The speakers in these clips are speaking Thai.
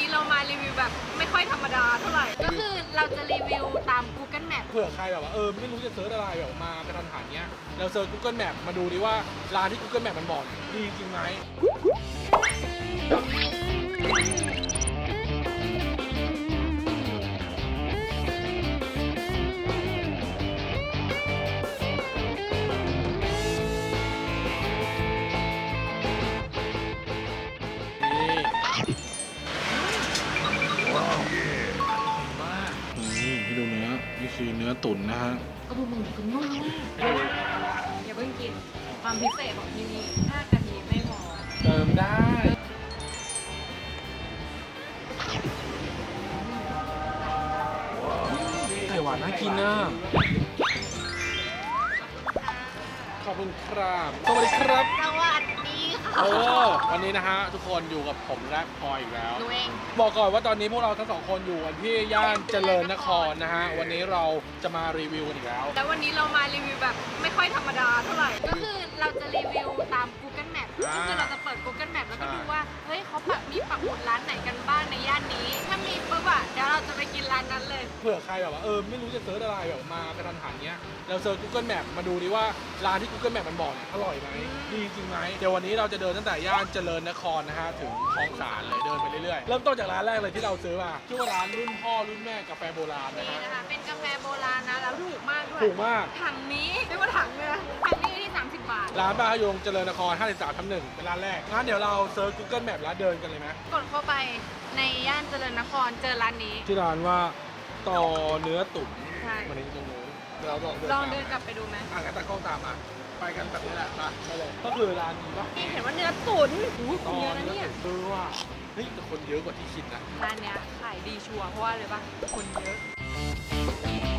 นี้เรามารีวิวแบบไม่ค่อยธรรมดาเท่าไหร่ ก็คือเราจะรีวิวตาม Google Map เผื่อใครแบบว่าเออไม่รู้จะเซิร์ชอะไรแบบมากระทันหันเนี้ยเราเซิร์ช Google Map มาดูดิว่าร้านที่ Google Map มันบอกดีจริงไหม คือเนื้อตุ๋นนะฮะก็ดูมึงคุณนุ่มมากอย่าเพิ่งกินความพิเศษของที่นี่ถ้ากะทิไม่พอเติมได้ไข่หวานน่ากินนะขอบคุณครับสวัสดีครับ สวัส ดีค่ะเออวันนี้นะฮะทุกคนอยู่กับผมและพลอยอีกแล้ว หนูเอง บอกก่อนว่าตอนนี้พวกเราทั้งสองคนอยู่กันที่ย่านเจริญนครนะฮะ วันนี้เราจะมารีวิวกันอีกแล้ว แล้ววันนี้เรามารีวิวแบบไม่ค่อยธรรมดาเท่าไหร่ ก็คือเราจะรีวิวตาม Google Map อ่า ก็คือเราจะเปิด Google Map แล้วก็ใช่ดูว่า เฮ้ยเขาแบบมีปักหมุดร้านไหนกันบ้างในย่านนี้ ถ้ามีปุ๊บอะเดี๋ยวเราจะไปกินร้านนั้นเลย เผื่อใครแบบว่าเออไม่รู้จะเซิร์ชอะไรแบบมากระทันหันเนี้ยเราเซิร์ช Google Map มาดูดิว่าร้านที่ Google Map มันบอกเนี่ยอร่อยไหมดีจริงไหมเดี๋ยววันนี้เราจะเดินตั้งแต่ย่านเจริญนครนะฮะถึงคลองสารเลยเดินไปเรื่อยๆเริ่มต้นจากร้านแรกเลยที่เราซื้อมาชื่อว่าร้านรุ่นพ่อรุ่นแม่กาแฟโบราณนะนี่ฮะ นะคะ เป็นกาแฟโบราณนะ แล้วถูกมากด้วยถูกมาก ถังนี้เรียกว่าถังเลยนะถังนี้อยู่ที่30 บาท ร้านป้าฮยงเจริญนคร 53ทับหนึ่งเป็นร้านแรกงั้นเดี๋ยวเราเซิร์ช Google Map แล้วเดินกันเลยไหมกดเข้าไปในย่านเจริญนครเจอร้านนี้ชื่อร้านว่าต่อเนื้อตุ๋นใช่ วันนี้ตรงนู้นเดี๋ยวเราลองเดินลองตามเดินกลับไปดูไหมอะงั้นตากล้องตามอะไปกันแบบนี้แหละไปไปเลยก็คือร้านนี้ปะนี่เห็นว่าเนื้อตุ๋นอุ้ยคนต่อเยอะนะเนื้อเนี่ยตุ๋นเออว่ะเฮ้ยแต่คนเยอะกว่าที่คิดนะ ร้านเนี้ยขายดีชัวร์เพราะว่าเลยปะคนเยอะ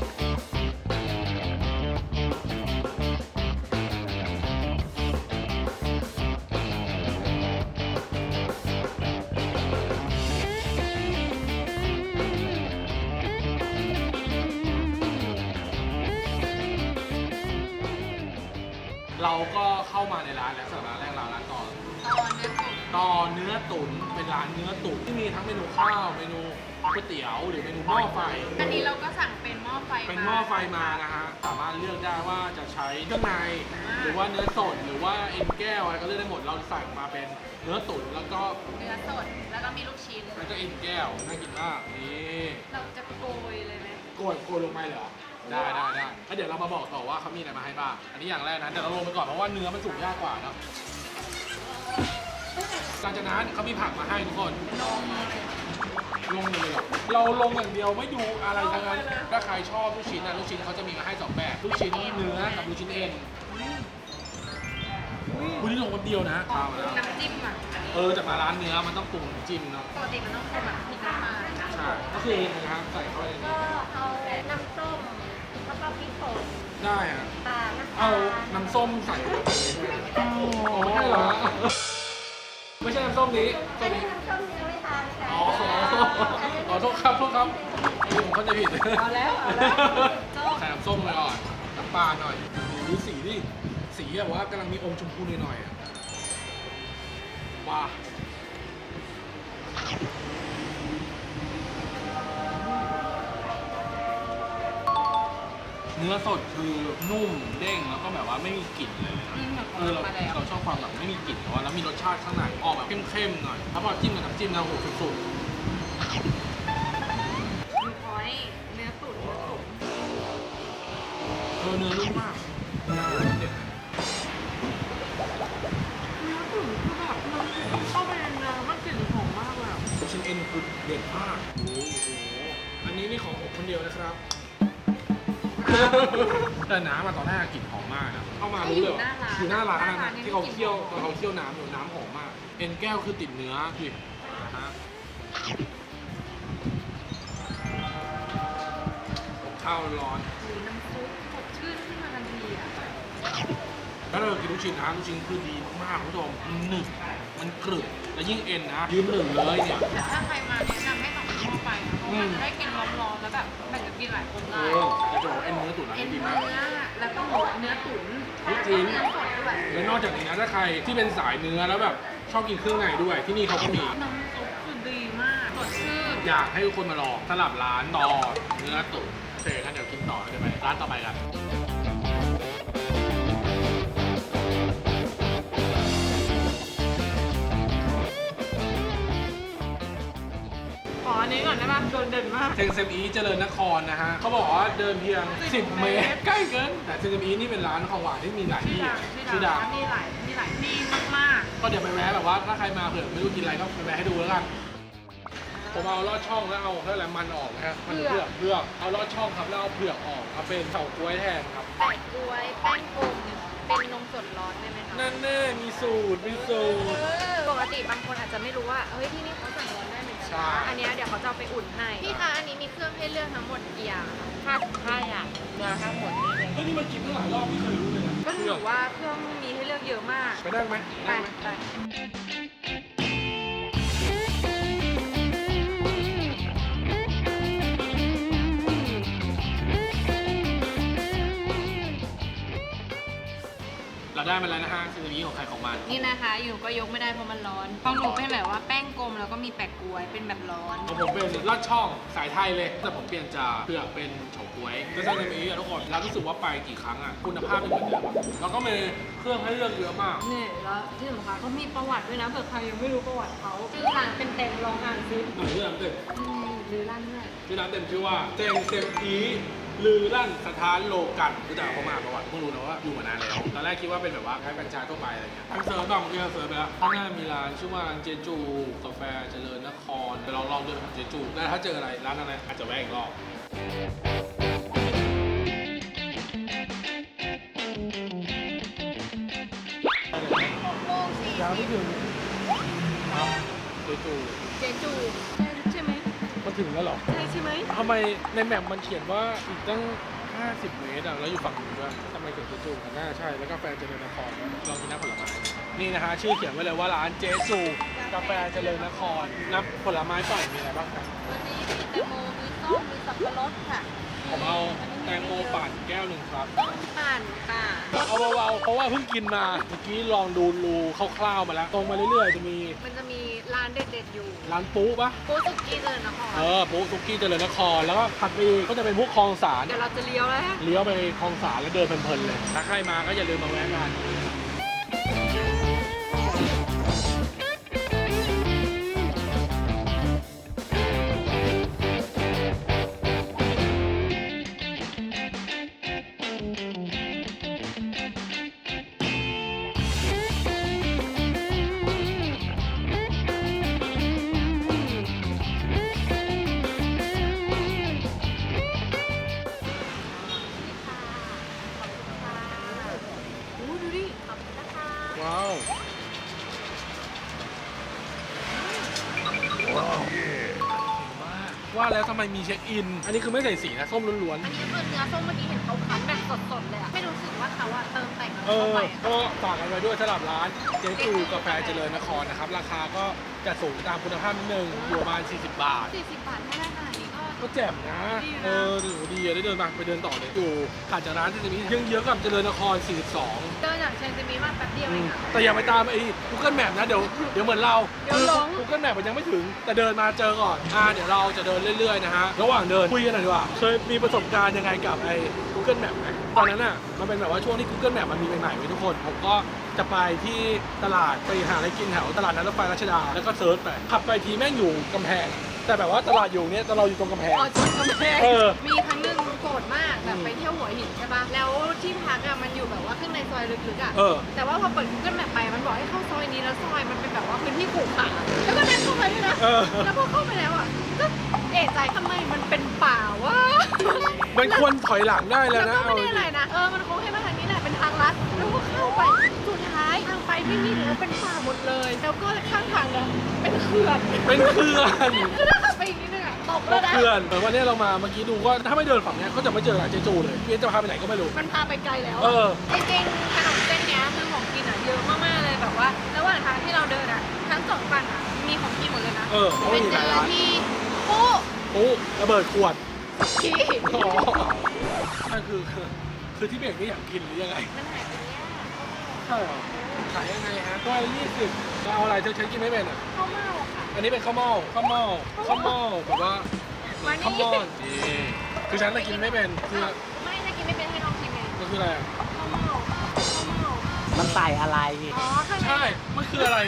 เราก็เข้ามาในร้านแล้วสำหรับร้านแรกเราร้านต่อ ตอนเนื้อตุ๋นต่อเนื้อตุ๋นเป็นร้านเนื้อตุ๋นที่มีทั้งเมนูข้าวเมนูก๋วยเตี๋ยวหรือเมนูหม้อไฟ อันนี้เราก็สั่งเป็นหม้อไฟเป็นหม้อไฟมานะฮะสามารถเลือกได้ว่าจะใช้เครื่องใน หรือว่าเนื้อสดหรือว่าเอ็นแก้วอะไรก็เลือกได้หมดเราสั่งมาเป็นเนื้อตุ๋นแล้วก็เนื้อสด แล้วก็มีลูกชิ้น แล้วก็เอ็นแก้วน่ากินมากนี่เราจะโกยเลยไหมโกยโกยลงไปเหรอ ได้ได้ได้แล้วเดี๋ยวเรามาบอกต่อว่าเขามีอะไรมาให้บ้าง อันนี้อย่างแรกนะแต่เราลงไปก่อนเพราะว่าเนื้อมันสุกยากกว่าเนอะหลังจากนั้นเขามีผักมาให้ทุกคนลงเลยเหรอเราลงอย่างเดียวไม่ดูอะไรทั้งนั้น ถ้าใครชอบลูกชิ้นนะลูกชิ้นเขาจะมีมาให้สองแบบ ลูกชิ้นเนื้อกับลูกชิ้นเอ็นคุณนี่ลงคนเดียวนะข้าวมาแล้ว น้ำจิ้มอะเออจากมาร้านเนื้อมันต้องปรุงจิ้มเนาะ ปกติมันต้องเป็นแบบพริกน้ำมันนะใช่ ก็คือนะครับใส่เข้าไปในนี้เอาน้ ได้อะตาลน้ำตาเอาลน้ำส้มใส่ลงไปด้วยอ๋อไม่เหรอ ไม่ใช่น้ำส้มนี้อัส้นมนี้นี้น้ำส้มยังไม่ทานกันอ๋อขอโทษครับโทษครับไอ้ผมเข้าใจผิดเอาแล้วเอาแล้วส้มใส่น้ำส้มไปก่อนน้ำปลาหน่อยดูสีดิสีแบบว่ากำลังมีอมชมพูหน่อยๆอะว้า เนื้อสดคือนุ่มเด้งแล้วก็แบบว่าไม่มีกลิ่นเลยนะอืมแบบเออเรามาแล้ว เราชอบความแบบไม่มีกลิ่นแต่ว่าแล้วมีรสชาติข้างในออกแบบเข้มๆหน่อยแล้วพอจิ้มกับน้ำจิ้มนะโหสุดมีพอยต์เนื้อตุ๋นเนื้อตุ๋นๆเออเนื้อนุ่มมากเด็ดนะเนื้อตุ๋นคือแบบมันเข้าไปในเนื้อมันกลิ่นหอมมากเลยอะลูกชิ้นเอ็นคือเด็ดมากโอ้โหอันนี้นี่ของผมคนเดียวนะครับ แต่น้ำมาตอนแรกกลิ่นหอมมากนะเข้ามารู้เลยว่าอยู่หน้าร้านนะที่เขาเคี่ยวตอนเขาเคี่ยวน้ำอยู่น้ำหอมมาก เอ็นแก้วคือติดเนื้อสินะฮะข้าวร้อน หรือน้ำซุปสดชื่นขึ้นมาทันทีอะถ้าเรากินลูกชิ้นนะลูกชิ้นคือดีมากๆคุณผู้ชมมันหนึบมันกรึบและยิ่งเอ็นนะยืมหนึ่งเลยเนี่ย แต่ถ้าใครมาแนะนำให้สั่ง เป็นหม้อไฟนะเพราะว่าจะได้กินร้อนๆแล้วแบบแบ่งกันกินหลายคนเอได้อแต่จะบอกว่าเอ็นเนื้อตุ๋นอันเอ็นนี้ดีเนื้มากอแล้วก็เนื้อตุ๋นลูกชิ้นเนื้อสดด้วยและนอกจากนี้นะถ้าใครที่เป็นสายเนื้อแล้วแบบชอบกินเครื่องในด้วยที่นี่เขาก็มี น้ำซุปคือดีมากสดอยากให้ทุกคนมาลองสลับร้านต่อเนื้อตุ๋นโอเคงั้นเดี๋ยวกินต่อเดี๋ยวไปร้านต่อไปกัน ออันนี้ก่อนได้ปะโดดเด่นมาก เซงเซมอีเจริญนครนะฮะเขาบอกว่าเดินเพียง 10 เมตร ใกล้เกิน แต่เซงเซมอีนี่เป็นร้านของหวานที่มีหลายชื่อที่ดังชื่อดังมีหลายมีหลายที่มากก็เดี๋ยวไปแวะแบบว่าถ้าใครมาเผื่อไม่รู้กินอะไรก็ไปแวะให้ดูแล้วกันผมเอาลอดช่องแล้วเอาเท่าไหร่มันออกนะฮะมันเผือกเผือกเอาลอดช่องครับแล้วเอาเผือกออกเอาเป็นเฉาก๊วยแทนครับๆแปะกล้วยแป้งกลมเป็นนมสดร้อนได้ไหมคะนั่นแน่มีสูตรมีสูตรปกติบางคนอาจจะไม่รู้ว่า เฮ้ยที่นี่เขา ใช่ อันเนี้ยเดี๋ยวเขาจะเอาไปอุ่นให้พี่คะอันนี้มีเครื่องให้เลือกทั้งหมดกี่อย่างห้าห้าอย่างมาทั้งหมดนี่เลยเฮ้ยนี่มันกินตั้งหลายรอบไม่เคยรู้เลยนะก็ถือว่าเครื่องมีให้เลือกเยอะมาก ไปได้ไหมไปได้ไหม ไป เราได้มาแล้วนะฮะซีรีส์ของใครของมัน นี่นะคะอยู่ก็ยกไม่ได้เพราะมันร้อนของหนูเป็นแบบว่าแป้งกลมแล้วก็มีแปะกล้วยเป็นแบบร้อน ของผมเป็นลอดช่องสายไทยเลย แต่ผมเปลี่ยนจากเผือกเป็นเฉาก๊วยก็จะมีอะทุกคนแล้วรู้สึกว่าไปกี่ครั้งอะคุณภาพไม่เหมือนเดิมอะแล้วก็มีเครื่องให้เลือกเยอะมาก นี่แล้วที่สำคัญเขามีประวัติด้วยนะเผื่อใครยังไม่รู้ประวัติเขาชื่อร้านเป็นเต็มลองอ่านซิหน่อยที่ร้านเต็มหรือร้านด้วยชื่อร้านเต็มชื่อว่าเจงเซมอี ลือลั่นสถานโลกันรู้จักเขามาประวัติเพิ่งรู้นะว่าอยู่มานานแล้วตอนแรกคิดว่าเป็นแบบว่าคล้ายกัญชาทั่วไปอะไรเงี้ยทางเซิร์ฟบ้างเมื่อกี้เราเซิร์ฟไปแล้วข้างหน้ามีร้านชื่อว่าร้านเจจูกาแฟเจริญนครไปลองลองดูนะครับเจจูแล้วถ้าเจออะไรร้านอะไรอาจจะแวะอีกรอบโมงสี่ยังไม่ถึงครับเจจูเจจูใช่ไห มมาถึงแล้วเหรอใช่ใช่ไหมทำไมในแมปมันเขียนว่าอีกตั้ง 50 เมตรอะแล้วอยู่ฝั่งนู้นด้วยทำไมเขียนเจจูกันน่าใช่ แล้วกาแฟเจริญนครด้วยลองกินน้ำผลไม้ นี่นะฮะชื่อเขียนไว้เลยว่าร้านเจจูกาแฟเจริญนครน้ำผลไม้ปั่นมีอะไรบ้างครับ วันนี้มีแตงโมมีส้มมีสับปะรดค่ะผมเอาแตงโมปั่นแก้วหนึ่งครับ ต้มปั่นค่ะเอาเบาๆเพราะว่าเพิ่งกินมา เมื่อกี้ลองดูรูคร่าวๆมาแล้ว ตรงมาเรื่อยๆจะมี มันจะมีร้าน เด็ดๆอยู่ร้านปุ๊ปะโกสุกี้เลยนครเออปุ๊ซุกี้เจริญนครแล้วก็ถัดไปอีกก็จะเป็นพวกคลองสารเดี๋ยวเราจะเลี้ยวแล้วฮะเลี้ยวไปคลองสารแล้วเดินเพลินๆเลยถ้าใครมาก็อย่าลืมมาแวะกัน แล้วทำไมมีเช็คอิน อันนี้คือไม่ใส่สีนะส้มล้วนอันนี้คือเนื้อส้มเมื่อกี้เห็นเขาคั้นแบบสดๆเลยอะไม่รู้สึกว่าเขาอะเติมแต่งๆอะไรเอเข้าอ ไปอะก็ฝากกันไว้ด้วยสำหรับร้านเจ๊จูกาแฟเจริญนครนะครับ ราคาก็จะสูงตามคุณภาพนิดนึงอยู่ประมาณ 40 บาท สี่สิบบาทถ้าได้ขนาดนี้ก็ ก็แจ่มนะ ดีนะ เออถือว่าดีอะได้เดินมาไปเดินต่อเลย อยู่ผ่านจากร้านที่จะมีเยื้องๆกับเจริญนคร 42 เดินจากเชนจะมีมาแป๊บเดียวเองอะ แต่อย่าไปตามไอ้ Google Map นะ เดี๋ยวเดี๋ยวเหมือนเรา เดี๋ยวหลงคือ Google Map มันยังไม่ถึง แต่เดินมาเจอก่อนอ่าเดี๋ยวเราจะเดินเรื่อยๆนะฮะ ระหว่างเดินคุยกันหน่อยดีกว่า เคยมีประสบการณ์ยังไงกับไอ้ Google Map ไหมตอนนั้นอะ มันเป็นแบบว่าช่วงที่ Google Map มันมีใหม่ๆไว้ทุกคน ผมก็จะไปที่ตลาดไปหาอะไรกินแถวตลาดนัดรถไฟรัชดา แล้วก็เซิร์ชไป ขับไปทีแม่งอยู่กำแพง แต่แบบว่าตลาดอยู่เนี้ยแต่เราอยู่ตรงกำแพง อ๋อชนกำแพงเออ มีครั้งหนึ่ง โกรธมากแบบไปเที่ยวหัวหินใช่ปะแล้วที่พักอะมันอยู่แบบว่าข้างในซอยลึกๆอะเออ แต่ว่าพอเปิด Google Map ไปมันบอกให้เข้าซอยนี้แล้วซอยมันเป็นแบบว่าพื้นที่ปลูกผักอะแล้วก็เดินเข้าไปด้วยนะเออ แล้วพอเข้าไปแล้วอะก็เอะใจทำไมมันเป็นป่าวะ มันควรถอยหลังได้แล้วแล้วนะ ก็ไม่เอาจริงได้อะไรนะ เออ มันคงให้มาทางนี้แหละ เป็นทางลัด แล้วก็เข้าไป สุดท้ายทางไปไม่มีเหลือเป็นป่าหมดเลย แล้วก็ข้างทางเนี่ยเป็นเขื่อนเป็นเคลื่อน คือถ้าขับไปอีกนิดนึงอะ ตกแล้วนะ เพื่อนเหมือนวันนี้เรามาเมื่อกี้ดูก็ถ้าไม่เดินฝั่งเนี้ยก็จะไม่เจอร้านเจจูเลยพี่จะพาไปไหนก็ไม่รู้ มันพาไปไกลแล้วเออจริงๆถนนเส้นเนี้ยคือของกินอะเยอะมากๆเลยแบบว่า ระหว่างทางที่เราเดินอะทั้งสองฝั่งอะมีของกินหมดเลยนะเออเขาไปมีเจหลายอร้านที่ปุ๊โอ้ระเบิดขวดกี้อ๋อนั่นคือคือ คือที่เบรกนี่อยากกินหรือยังไงมันหายไปเนี่ยใช่เหรอขายยังไงฮะก็ยี่สิบจะเอาอะไรเธอฉันกินไม่เป็นอะ ข้าวเม่าค่ะ อันนี้เป็นข้าวเม่าข้าวเม่าข้าวเม่าแบบว่าวันข้าวนี้เม่านี่คือฉันจะกินไม่เป็นคืออ้าวไม่จะกินไม่เป็นให้ลองชิมไงมันคืออะไรอะข้าวเม่าข้าวเม่ามันใส่อะไรอ๋อข้างในใช่มันคืออะไร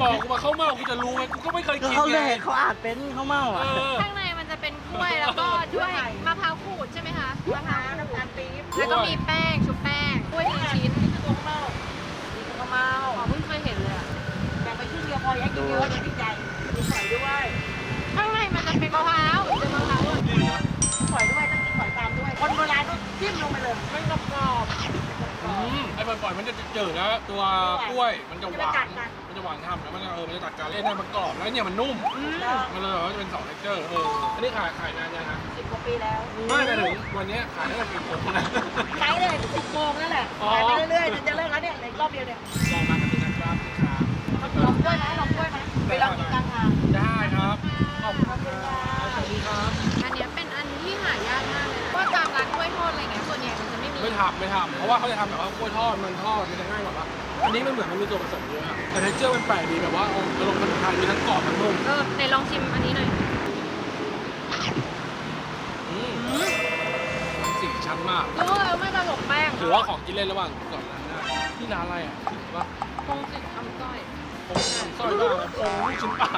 บอกกูมาข้าวเม่ากูจะรู้ไหมกูก็ไม่เคยก็กินเขาไงเลยเขาอาจเป็นข้าวเม่าเออะ อข้างในมันจะเป็นกล้วยแล้วก็ด้วยมะพร้าวขูดใช่ไหมคะมะพร้าวน้ำตาลปี๊บแล้วก็มีแป้งชุบแป้งกล้วยทีละชิ้นนี่คือตัวข้าวเม่านี่คือข้าวเม่าอ๋อเพิ่งเคยเห็นเลยอะแบ่งไปครึ่งเดียวพออย่ากินเยอะเดี๋ยวติดใจมีฝอยด้วยข้างในมันจะเป็นมะพร้าวเป็นมะพร้าวอะฝอยด้วยต้องกินฝอยตามด้วย คนโบราณก็จิ้มลงไปเลยมันกรอบกรอบอืมไอ้ปล่อยๆมันจะเจอแล้วตัวกล้วยมันจะหวานมันจะกัดกันมันจะหวานทำแล้วมันจะเออมันจะตัดกันเล่นให้มันกรอบแล้วเนี่ยมันนุ่มมันเลยแบบว่าจะเป็นสองเท็กเจอร์เอออันนี้ขายขายนานยังฮะสิบกว่าปีแล้วไม่ไปถึงวันเนี้ยขายได้เป็นคนนะใช้เลยสิบโมงนั่นแหละอ๋อขายไปเรื่อยๆจนจะเลิกแล้วเนี่ยในรอบเดียวเนี่ยลองมากันดูนะครับนี่ครับลองกล้วยไหมลองกล้วยไหมไปลองกินกลางทางได้ ครับขอบคุณครับสวัสดีครับ อันเนี้ยเป็นอันที่หายากมากเลยนะว่าตามร้านกล้วยทอดอะไรเงี้ยส่วนใหญ่มันจะไม่มีไม่ทำไม่ทำเพราะว่าเขาจะทำแบบว่ากล้วยทอดมันทอดมันจะง่ายกว่าปะอันนี้มันเหมือนมันมีส่วนผสมเยอะอะแต่เท็กเจอร์มันแปลกดีแบบว่าเอาอารมณ์ขนมไทยมีทั้งกรอบทั้งนุ่มเออไหนลองชิมอันนี้หน่อยอืมสี่ชั้นมากเออไม่ผสมแป้งถือว่าของกินเล่นระหว่างก่อนร้านหน้าที่ร้านอะไรอะถือว่าคงสิทธิ์คำสร้อยโค้งสิคำสร้อยบ้างโค้งลูกชิ้นปลา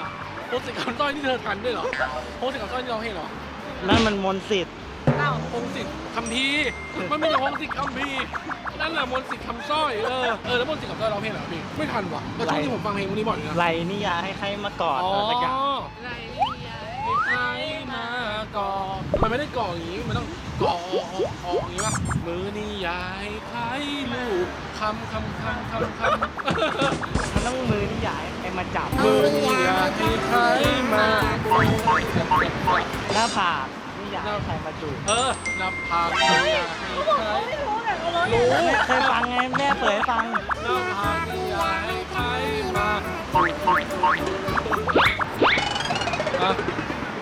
โค้งสิคำสร้อยนี่เธอทันด้วยเหรอโค้งสิคำสร้อยนี่เราเห็นเหรอนั่นมันมนต์สิทธิ์เล่าโค้งสิคำพีร์มันไม่ใช่โค้งสิคำพีร์นั่นแหละมนต์สิทธิ์คำสร้อยเออเออแล้วมนต์สิทธิ์คำสร้อยเราเพลงเหรอพี่ไม่ทันว่ะแต่ช่วงที่ผมฟังเพลงพวกนี้บ่อยเลยนะไรนี่อยาให้ใครมากอดอ๋ออะไรสักอย่างไรนี่ยายใครมาก่อมันไม่ได้ก่ออย่างนี้มันต้องก่อออกออกอย่างนี้ป่ะมือนี่ยายใครลูก คำคำคำคำคำมันต้องมือนี่อยาให้ใครมาจับมือนี่ยายใครมาหน้าผากนี่อยาให้ใครมาจูบเออนับพากนี่ยายให้ใครไม่รู้แบบเรารู้ไม่เคยฟังไงแม่เปิดให้ฟังนับพากนี่ยายให้ใครมาอะ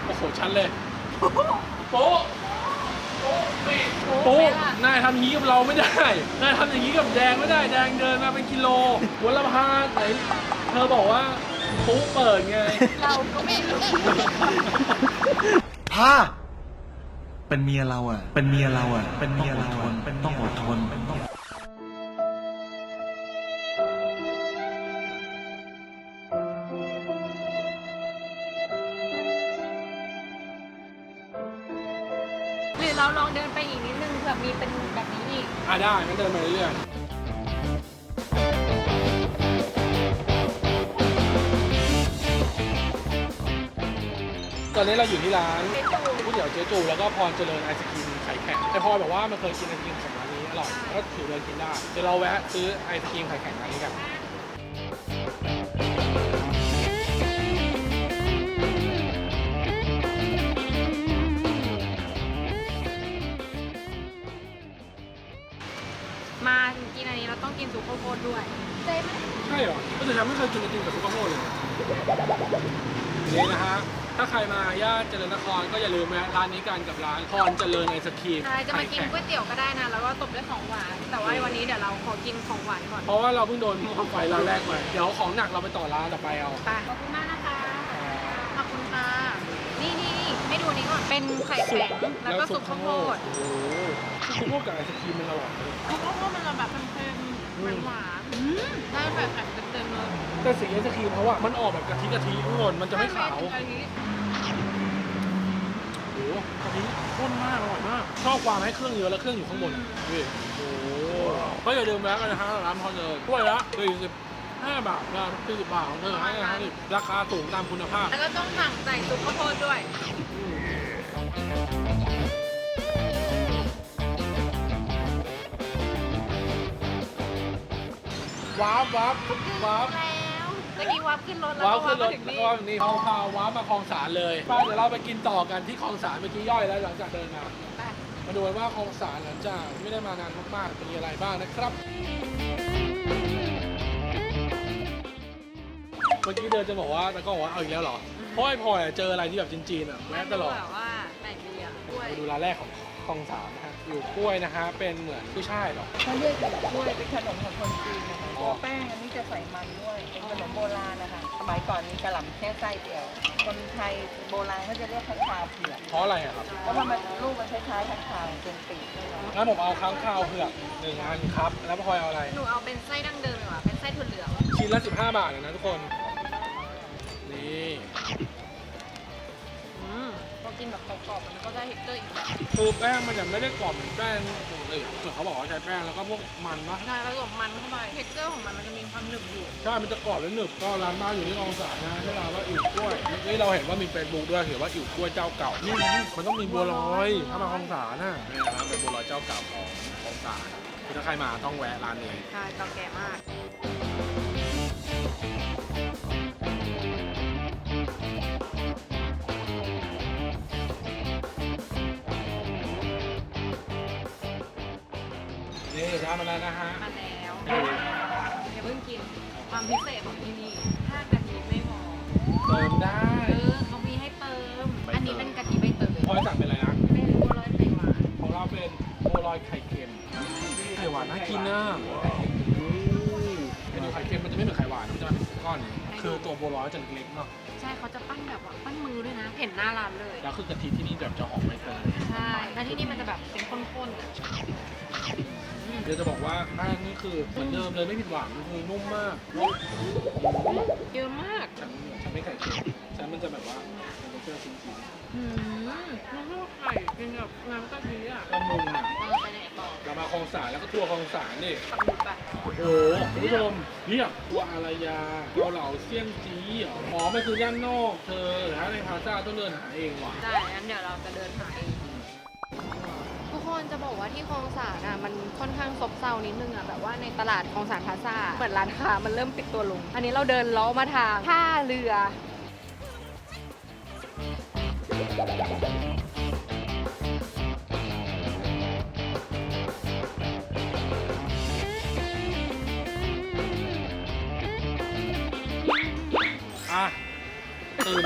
โอ้โหชันเลยโป๊ะ โป๊ะปิดโป๊ะนายทำอย่างนี้กับเราไม่ได้ นายทำอย่างนี้กับแดงไม่ได้ แดงเดินมาเป็นกิโลวันละพาไหนเธอบอกว่าปุ๊เปิดไง เราก็ไม่รู้พาเป็นเมียเราอะ เป็นเมียเราอะ เป็นเมียเราอะเป็นต้องอดทน นเดินไปเรื่อยๆตอนนี้เราอยู่ที่ร้านก๋วยเตี๋ยวเจ๊จูแล้วก็พรเจริญไอศครีมไข่แข็งไอพรบอกว่ามันเคยกินไอศครีมของร้านนี้อร่อยก็ถือเดินกินได้เดี๋ยวเราแวะซื้อไอศครีมไข่แข็งร้านนี้กัน โพดด้วยเจ๊ไหมใช่เหรอก็แต่ฉันไม่เคยกินไอติมกับซุปข้าวโพดเลยนี่นะฮะ ถ้าใครมาย่านเจริญนครก็อย่าลืมแวะร้านนี้กันกับร้านพรเจริญไอศครีมใช่จะมากินไข่แข็งก๋วยเตี๋ยวก็ได้นะ แล้วก็ตบด้วยของหวาน แต่ว่าวันนี้เดี๋ยวเราขอกินของหวานก่อน เพราะว่าเราเพิ่งโดนหม้อไฟร้านแรกไปเดี๋ยวของหนักเราไปต่อร้านต่อไปเอา ไปขอบคุณมากนะคะ ขอบคุณค่ะ นี่นี่นี่ให้ดูนี้ก่อน เป็นไข่แข็งแล้วก็ซุปข้าวโพดโอ้โหซุปข้าวโพดกับไอศครีมมันอร่อยเลย ซุปข้าวโพดมันจะแบบเค็มๆ หวานๆอืมได้ไข่แข็งเต็มๆเลยแต่สีไอศครีมเขาอะมันออกแบบกะทิกะทิทุกคนมันจะไม่ขาวใช่ไหมอันนี้โอ้โหกะทิข้นมากอร่อยมาก ชอบความให้เครื่องเยอะแล้วเครื่องอยู่ข้างบนนี่โอ้โหก็อย่าลืมแวะกันนะฮะร้านพอเลยถ้วยละ45บาทนะ40บาทของเธอให้นะนี่ราคาสูงตามคุณภาพ แล้วก็ต้องสั่งใส่ซุปข้าวโพดด้วย ว้าวว้าวว้าวแล้วเมื่อกี้วับขึ้นรถแล้วว้าวก็ขึ้วันบรมาถถึงแล้วนี่ก็นี่เราพาว้าวมาคลองสารเลยป้าเดี๋ยวเราไปกินต่อกันที่คลองสารเมื่อกี้ย่อยแล้วหลังจากเดินมา ไปมาดูกันว่าคลองสารหลังจากไม่ได้มานานมากๆมีอะไรบ้างนะครับ เมื่อกี้เดินจะบอกว่าแล้วก็บอกว่าเอาอีกแล้วเหรอเพราะไอ้พลอยอะเจออะไรที่แบบจีนๆอะแวะตลอด แบบว่าไหนดีอะกล้วยมาดูร้านแรกของ ของสามนะฮะอยู่กล้วยนะฮะเป็นเหมือนกุ้ยช่ายหรอเขาเรียกอยู่กล้วยเป็นขนมของคนจีนนะคะตัวแป้งอันนี้จะใส่มันด้วย เป็นขนมโบราณนะคะ สมัยก่อนมีกระหล่ำแค่ไส้เดียว คนไทยโบราณเขาจะเรียกข้างคาวเผือกเพราะอะไรอะครับ เพราะว่ามันลูกมันคล้ายๆข้างคาวเป็นปีกด้วยเนาะงั้นผมเอาค้างคาวเผือกหนึ่งอันครับ แล้วพลอยเอาอะไร หนูเอาเป็นไส้ดั้งเดิมดีกว่าเป็นไส้ถั่วเหลือง ชิ้นละ 15 บาทเลยนะทุกคน นี่ อกินแบบกรอบๆมันก็ได้เท็กเจอร์อีกแบบคือแป้งมันจะไม่ได้กรอบเหมือนแป้งปกติส่วนเขาบอกว่าใช้แป้งแล้วก็พวกมันนะใช่แล้วก็มันเข้าไปเท็กเจอร์ของมันมันจะมีความหนึบอยู่ใช่ มันจะกรอบและหนึบก็ร้านบ้านอยู่ที่คลองสานนะที่ร้านว่าอิ่วกล้วยนี่เราเห็นว่ามีเฟซบุ๊กด้วยเขียนว่าอิ่วกล้วยเจ้าเก่านี่มันต้องมีบัวลอยถ้ามาคลองสานน่ะนี่นะครับเป็นบัวลอยเจ้าเก่าของคลองสานคือถ้าใครมาต้องแวะร้านนี้ใช่เก่าแก่มาก นี่ร้านมาแล้วนะฮะมาแล้วอย่าเพิ่งกินความพิเศษของที่นี่ถ้ากะทิไม่พอเติมได้เออเขามีให้เติม อันนี้เป็นกะทิใบเตยพลอยสั่งเป็นอะไรนะเป็นบัวลอยไข่หวานของเราเป็นบัวลอยไข่เค็มไข่หวานน่ากินนะเป็นไข่เค็มมันจะไม่เหมือนไข่หวานมันจะมาเป็นก้อนอย่างนี้คือตัวบัวลอยจะเล็กๆเนาะใช่เขาจะปั้นแบบว่าปั้นมือด้วยนะ เห็นหน้าร้านเลย แล้วคือกะทิที่นี่แบบจะหอมใบเตยใช่แล้วที่นี่มันจะแบบเป็นข้นๆอะอืมเดี๋ยวจะบอกว่าแป้งนี่คือเหมือนเดิมเลยไม่ผิดหวังคือนุ่มมากเยอะมากฉันฉันไม่ไข่เค็มฉันมันจะแบบว่ามันจะเชื่อชิ้นอืมน้ำลูกไข่กินกับน้ำกะทิอะๆละมุนอะเออไปไหนต่อเรามาคลองสารแล้วก็ทัวร์คลองสารนี่ปักหมุดปะโอ้โหคุณผู้ชมเนี่ยทัวร์อารยาเกาเหลาเซี่ยงจีเหรออ๋อมันคือย่านนอกเธอหาในพลาซ่าต้องเดินหาเองว่ะได้งั้นเดี๋ยวเราจะเดินหาเองทุก คนจะบอกว่าที่คลองสารอะมันค่อนข้างซบเซานิดนึงอะแบบว่าในตลาดคลองสารพลาซ่าเหมือนร้านค้ามันเริ่มปิดตัวลง อันนี้เราเดินล้อมาทางท่าเรือ อะตื่น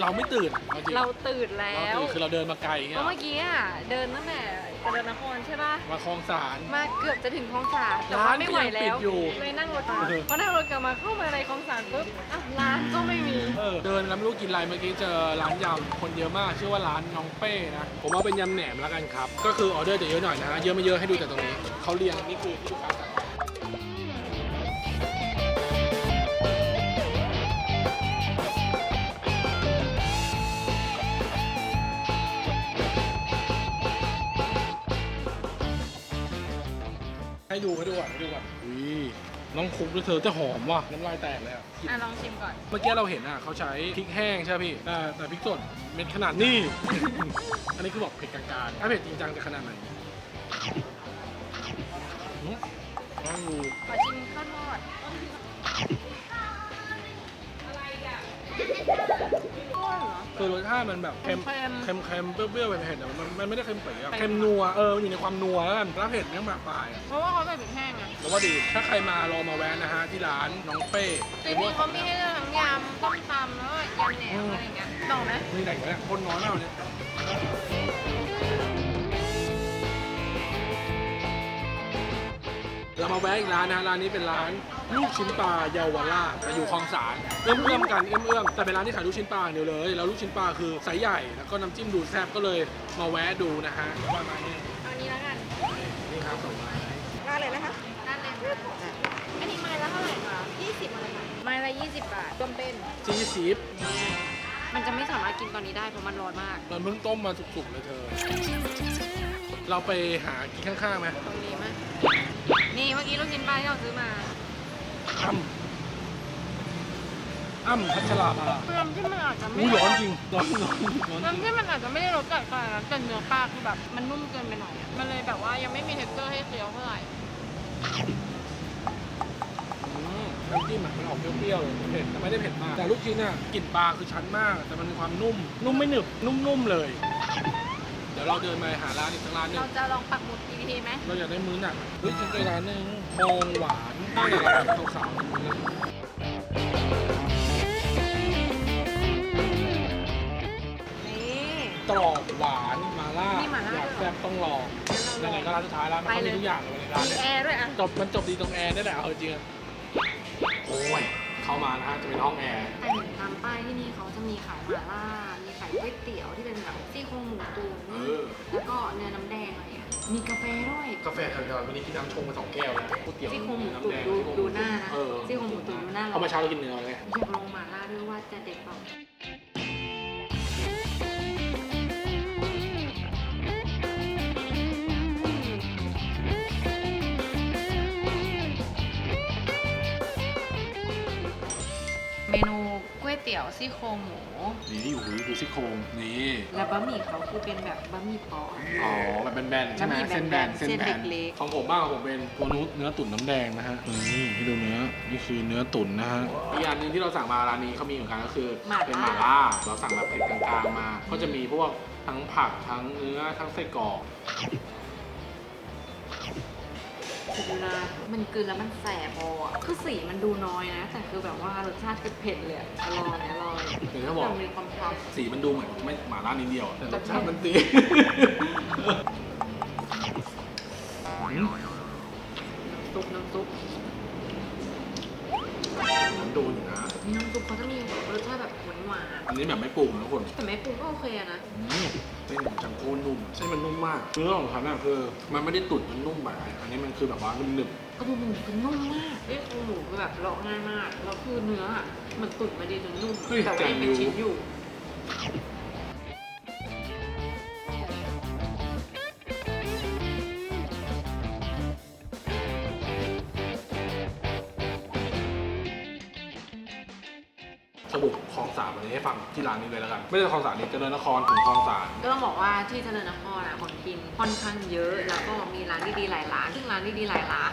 เราไม่ตื่นเอาจริงเราตื่นแล้เราวตื่นคือเราเดินมาไกลเงี้เพยราะเมื่อกี้อะเดินตั้งแต่เจริญนครใช่ป่ะ มาคลองสาร มาเกือบจะถึงคลองสารแต่ร้าว่านไม่ไหวก็ยังแล้ปิวดอยู่ เลยนั่งรถมาเออพอนั่งรถกลับมาเข้ามาในคลองสารปุ๊บอะร้านก็ไม่มี เออเดินแล้วไม่รู้กินอะไรเมื่อกี้เจอร้านยำคนเยอะมากชื่อว่าร้านน้องเป้นะ ผมเอาเป็นยำแหนมแล้วกันครับ ก็คือออเดอร์จะเยอะหน่อยนะฮะเยอะไม่เยอะให้ดูแต่ตรงนี้เขาเรียงนี่คือที่ลูกค้าสั่ง น้องคลุกด้วยเธอจะหอมว่ะน้ำลายแตกเลยอะอะลองชิมก่อน เมื่อกี้เราเห็นอะเขาใช้พริกแห้งใช่ไหมพี่แต่แต่พริกสดเม็ดขนาดนี้ อันนี้คือบอกเผ็ดกลางๆถ้าเผ็ดจริงจังจะขนาดไหนหืมลองดู ขอชิม คือรสชาติมันแบบเค็มเค็มเค็มเค็มเปรี้ยวๆเผ็ดๆแต่มันมันไม่ได้เค็มเปรี้ยวเค็มนัวเออมันอยู่ในความนัวแล้วกันแล้วเผ็ดเนี่ยมาปลายอะเพราะว่าเขาใส่พริกแห้งไงผมว่าดีถ้าใครมาลองมาแวะนะฮะที่ร้านน้องเป้จริงๆเขามีให้เลือกทั้งยำต้มตำแล้วก็ยำแหนมอะไรอย่างเงี้ยลองไหมมีไหนกันเนี่ยคนน้อยมากเนี่ย เรามาแวะอีกร้านนะร้านนี้เป็นร้านลูกชิ้นปลาเยาวราชแต่อยู่คลองสารเอื้อมเอื้อมๆกันเอื้อมเอื้อมๆแต่เป็นร้านที่ขายลูกชิ้นปลาอย่างเดียวเลยแล้วลูกชิ้นปลาคือไซส์ใหญ่แล้วก็น้ำจิ้มดูแซ่บก็เลยมาแวะดูนะฮะว่ามานี่เอาอันนี้แล้วกันนี่ครับสองไม้น่าเลยนะคะด้านเลยค่ะอันนี้ไม้ละเท่าไหร่คะ20อะไรคะไม้ละ20บาทต้มเป็นจีซีฟมันจะไม่สามารถกินตอนนี้ได้เพราะมันร้อนมากเราเพิ่งต้มมาสุกๆเลยเธอ เราไปหากินข้างๆไหมตรงนี้มั้ย นี่เมื่อกี้ลูกชิ้นปลาที่เราซื้อมาอ้ำอ้ำพัชราภาน้ำที่มันอาจจะไม่อู้ร้อนจริงร้อนร้อนร้อนจริน้ำงที่มันอาจจะไม่ได้รสจัดขนาดนั้นแต่เนื้อปลาคือแบบมันนุ่มเกินไปหน่อยอะมันเลยแบบว่ายังไม่มีเท็กเจอร์ให้เคี้ยวเท่าไหร่อืมน้ำจิ้มอะมันออกเปรี้ยวๆเผ็ดแต่ไม่ได้เผ็ดมากแต่ลูกชิ้นอะกลิ่นปลาคือชั้นมาก แต่มันมีความนุ่ม นุ่มไม่หนึบนุ่มๆเลยเดี๋ ยวเราเดินมาหาร้านอีกสักร้านหนึ่งเราจะลองปักหมุดอีกทีไหมเราอยากได้มื้อหนักอะเฮ้ยฉันเจอร้านหนึ่งโองหวานน่าจะร้านขาวๆตรงนี้นะนี่กรอบหวานมาล่ามีหม่าล่า อยากด้วยเหรอแซ่บต้องลองยังไงก็ร้านสุดท้ายแล้วมันไปก็เลมียทุกอย่างเลยในร้านมีเนี่ย แอร์ด้วยอะ จบมันจบดีตรงแอร์นี่แหละเอาจริงอะโอ้ย เข้ามานะฮะจะเป็นห้องแอร์ แต่เห็นตามป้ายที่นี่เขาจะมีขายหม่าล่า มีขายก๋วยเตี๋ยวที่เป็นแบบซี่โครงหมูตุ๋นเออ แล้วก็เนื้อน้ำแดงอะไรอะมีกาแฟด้วย กาแฟเธอเดี๋ยววันนี้กินน้ำชงไปสองแก้วแล้วก๋วยเตี๋ยวซี่โครงหมูตุ๋นน้ำแดงดูดูหน้านะเออซี่โครงหมูตุ๋นดูหน้าเอามาเช้าเรากินเนื้อเลย อยากลองหม่าล่าด้วยว่าจะเด็ดเปล่า เตี๋ยวซี่โครงหมู นี่อยู่หูดูซี่โครงนี่และบะหมี่เขาคือเป็นแบบบะหมี่ปออ๋อแบบแบนๆใช่ไหมบะหมี่เส้นแบนแบนๆเส้นแบเส้นนเล็กๆ ของผมบ้างของผมเป็นโคนุสเนื้อตุ๋นน้ำแดงนะฮะนี่ให้ดูเนื้อนี่คือเนื้อตุ๋นนะฮะอีกอย่างหนึ่งที่เราสั่งมาร้านนี้เขามีเหมือนกันก็คือหม่าล่าเป็นหม่าล่าเราสั่งแบบเผ็ดกลางๆมา ก็จะมีพวกทั้งผักทั้งเนื้อทั้งไส้กรอก คือนะมันกลืนแล้วมันแสบคออะคือสีมันดูน้อยนะ แต่คือแบบว่ารสชาติคือเผ็ดเลยอะอร่อยอร่อยเดี๋ยวเขาบอก แต่มีความคาวสีมันดูเหมือนไม่หม่าล่านิดเดียวแต่รสชาติมันดีซุปน้ำซุปมันดูอยู่นะมีน้ำซุปเขาจะมีรสชาติแบบหวาน หวานอันนี้แบบไม่ปรุงนะคนๆแต่ไม่ปรุงก็โอเคอะนะอืมเส้นของจังโก้นุ่มเส้นมันนุ่มมากเนื้อของเขาเนี่ยคือมันไม่ได้ตุ๋นมันนุ่มแบบอันนี้มันคือแบบว่านุ่มกระดูกหมูคือนุ่มมากเอ้ยกระดูกหมูคือแบบเลาะง่ายมาก แล้วคือเนื้ออะมันตุ๋นมาดีจนนุ่ม แต่ว่ายังเป็นชิ้นอยู่สานนี้เลยแล้วกัน ไม่ใช่คลองสามนี่เจริญนครถึงคลองสามก็ต้องบอกว่าที่เจริญนครอะคนกินค่อนข้างเยอะ แล้วก็มีร้านดีๆหลายร้าน ซึ่งร้านดีๆหลายร้าน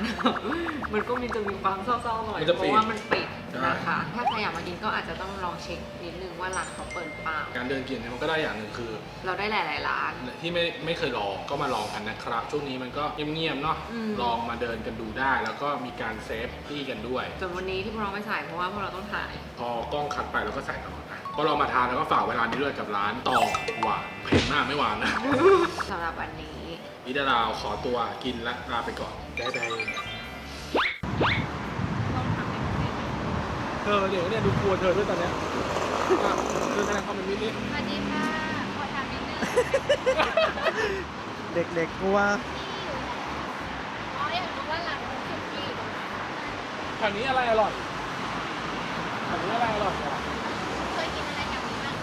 มันก็มีจะมีความเศร้าๆหน่อย มันจะเพปิดราะว่ามันปิดใช่นะคะ ถ้าใครอยากมากินก็อาจจะต้องลองเช็คนิดนึงว่าร้านเขาเปิดหรือเปล่า การเดินกินเนี่ยมันก็ได้อย่างหนึ่งคือ เราได้หลายๆร้าน ที่ไม่ไม่เคยลองก็มาลองกันนะครับ ช่วงนี้มันก็เงียบๆเนาะอืม ลองมาเดินกันดูได้ แล้วก็มีการเซฟที่กันด้วย ส่วนวันนี้ที่พวกเราไม่ใส่เพราะว่าพวกเราต้องถ่าย พอกล้องคัดไปเราก็ใส่ตลอด นะพอเรามาทานแล้วก็ฝากเวลานี้ด้วยกับร้านต่อหวานเผ็ดมากไม่หวานนะสำหรับวันนี้นิดาดาวขอตัวกินและลาไปก่อนได้ไปเธอเดี๋ยวเนี่ยดูกลัวเธอด้วยตอนเนี้ยอะเธอแสดงความเป็นมิตรดิสวัสดีค่ะ ขอถามนิดนึงเด็กๆกลัวอ๋ออยากรู้ว่าร้านสุกี้แถวนี้อะไรอร่อยแถวนี้อะไรอร่อยอะ เคยกินอะไรแถวนี้บ้าง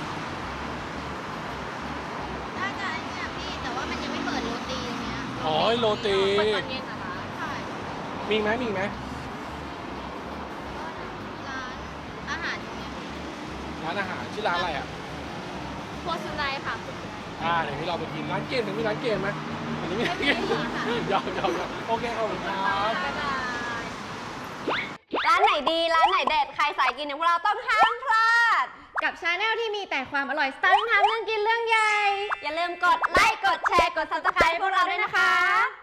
น่าจะไอ้เนี่ยพี่ แต่ว่ามันยังไม่เปิดโรตีอย่างเงี้ยอ๋อโรตีเปิดตอนเย็นนะคะใช่มีไหมมีไหมร้านอาหารอย่างเงี้ยร้านอาหารชื่อร้านอะไรอะ ครัวสุไนค่ะ อ่าเดี๋ยวนี้เราไปกินร้านเกมถึงมีร้านเกมไหมอันนี้ไม่มีไม่มีค่ะยาวยาวยาวโอเคขอบคุณครับ บ๊ายบาย ร้านไหนดี ร้านไหนเด็ด ใครสายกินอย่างพวกเราต้องห้ามพลาด กับชาแนลที่มีแต่ความอร่อยสไตล์ทำเรื่องกินเรื่องใหญ่ อย่าลืมกดไลค์ กดแชร์ กด subscribe ให้พวกเราด้วยนะคะ